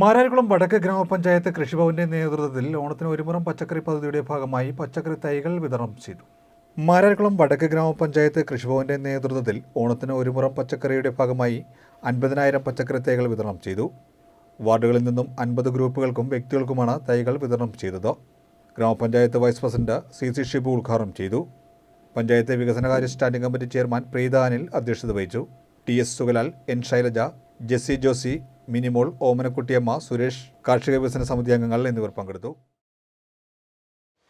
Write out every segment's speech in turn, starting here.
മാരാരിക്കുളം വടക്ക് ഗ്രാമപഞ്ചായത്ത് കൃഷിഭവന്റെ നേതൃത്വത്തിൽ ഓണത്തിന് ഒരുമുറം പച്ചക്കറി പദ്ധതിയുടെ ഭാഗമായി പച്ചക്കറി തൈകൾ വിതരണം ചെയ്തു. മാരാരിക്കുളം വടക്ക് ഗ്രാമപഞ്ചായത്ത് കൃഷിഭവന്റെ നേതൃത്വത്തിൽ ഓണത്തിന് ഒരുമുറം പച്ചക്കറിയുടെ ഭാഗമായി അൻപതിനായിരം പച്ചക്കറി തൈകൾ വിതരണം ചെയ്തു. വാർഡുകളിൽ നിന്നും അൻപത് ഗ്രൂപ്പുകൾക്കും വ്യക്തികൾക്കുമാണ് തൈകൾ വിതരണം ചെയ്തത്. ഗ്രാമപഞ്ചായത്ത് vice president C C Shibu ഉദ്ഘാടനം ചെയ്തു. പഞ്ചായത്ത് വികസനകാര്യ standing committee chairman Preetha Anil അധ്യക്ഷത വഹിച്ചു. T S Sugalal N Shailaja Jessy Josy Minimol Omanakuttiyamma Suresh കാർഷിക വികസന സമിതി അംഗങ്ങൾ എന്നിവർ പങ്കെടുത്തു.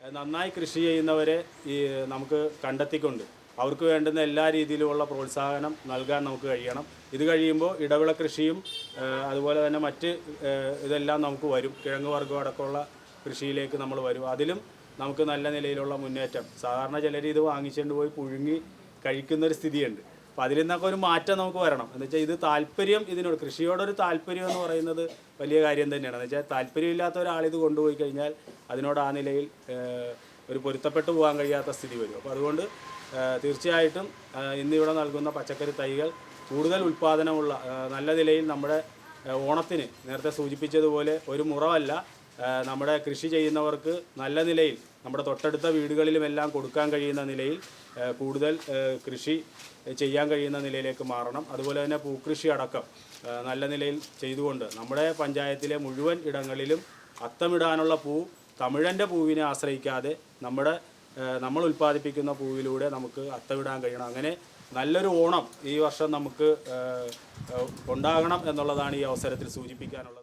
നന്നായി കൃഷി ചെയ്യുന്നവരെ ഈ നമുക്ക് കണ്ടെത്തിക്കൊണ്ട് അവർക്ക് വേണ്ടുന്ന എല്ലാ രീതിയിലുമുള്ള പ്രോത്സാഹനം നൽകാൻ നമുക്ക് കഴിയണം. ഇത് കഴിയുമ്പോൾ ഇടവിള കൃഷിയും അതുപോലെ തന്നെ മറ്റ് ഇതെല്ലാം നമുക്ക് വരും. കിഴങ്ങ് വർഗം അടക്കമുള്ള കൃഷിയിലേക്ക് നമ്മൾ വരും. അതിലും നമുക്ക് നല്ല നിലയിലുള്ള മുന്നേറ്റം. സാധാരണ ചിലർ ഇത് വാങ്ങിച്ചുകൊണ്ട് പോയി പുഴുങ്ങി കഴിക്കുന്നൊരു സ്ഥിതിയുണ്ട്. അപ്പോൾ അതിൽ നിന്നൊക്കെ ഒരു മാറ്റം നമുക്ക് വരണം. എന്ന് വെച്ചാൽ ഇത് താല്പര്യം ഇതിനോട് കൃഷിയോടൊരു താല്പര്യം എന്ന് പറയുന്നത് വലിയ കാര്യം തന്നെയാണ്. എന്ന് വെച്ചാൽ താല്പര്യമില്ലാത്ത ഇത് കൊണ്ടുപോയി കഴിഞ്ഞാൽ അതിനോട് ആ നിലയിൽ ഒരു പൊരുത്തപ്പെട്ടു പോകാൻ കഴിയാത്ത സ്ഥിതി വരും. അപ്പോൾ അതുകൊണ്ട് തീർച്ചയായിട്ടും ഇന്നിവിടെ നൽകുന്ന പച്ചക്കറി തൈകൾ കൂടുതൽ ഉൽപ്പാദനമുള്ള നല്ല നിലയിൽ നമ്മുടെ ഓണത്തിന് നേരത്തെ സൂചിപ്പിച്ചതുപോലെ ഒരു മുറമല്ല ഏഹ്, നമ്മുടെ കൃഷി ചെയ്യുന്നവർക്ക് നല്ല നിലയിൽ നമ്മുടെ തൊട്ടടുത്ത വീടുകളിലുമെല്ലാം കൊടുക്കാൻ കഴിയുന്ന നിലയിൽ കൂടുതൽ കൃഷി ചെയ്യാൻ കഴിയുന്ന നിലയിലേക്ക് മാറണം. അതുപോലെ തന്നെ പൂക്കൃഷി അടക്കം നല്ല നിലയിൽ ചെയ്തുകൊണ്ട് നമ്മുടെ പഞ്ചായത്തിലെ മുഴുവൻ ഇടങ്ങളിലും അത്തമിടാനുള്ള പൂ തമിഴന്റെ പൂവിനെ ആശ്രയിക്കാതെ നമ്മുടെ നമ്മൾ ഉൽപ്പാദിപ്പിക്കുന്ന പൂവിലൂടെ നമുക്ക് അത്തമിടാൻ കഴിയണം. അങ്ങനെ നല്ലൊരു ഓണം ഈ വർഷം നമുക്ക് ഉണ്ടാകണം എന്നുള്ളതാണ് ഈ അവസരത്തിൽ സൂചിപ്പിക്കാനുള്ളത്.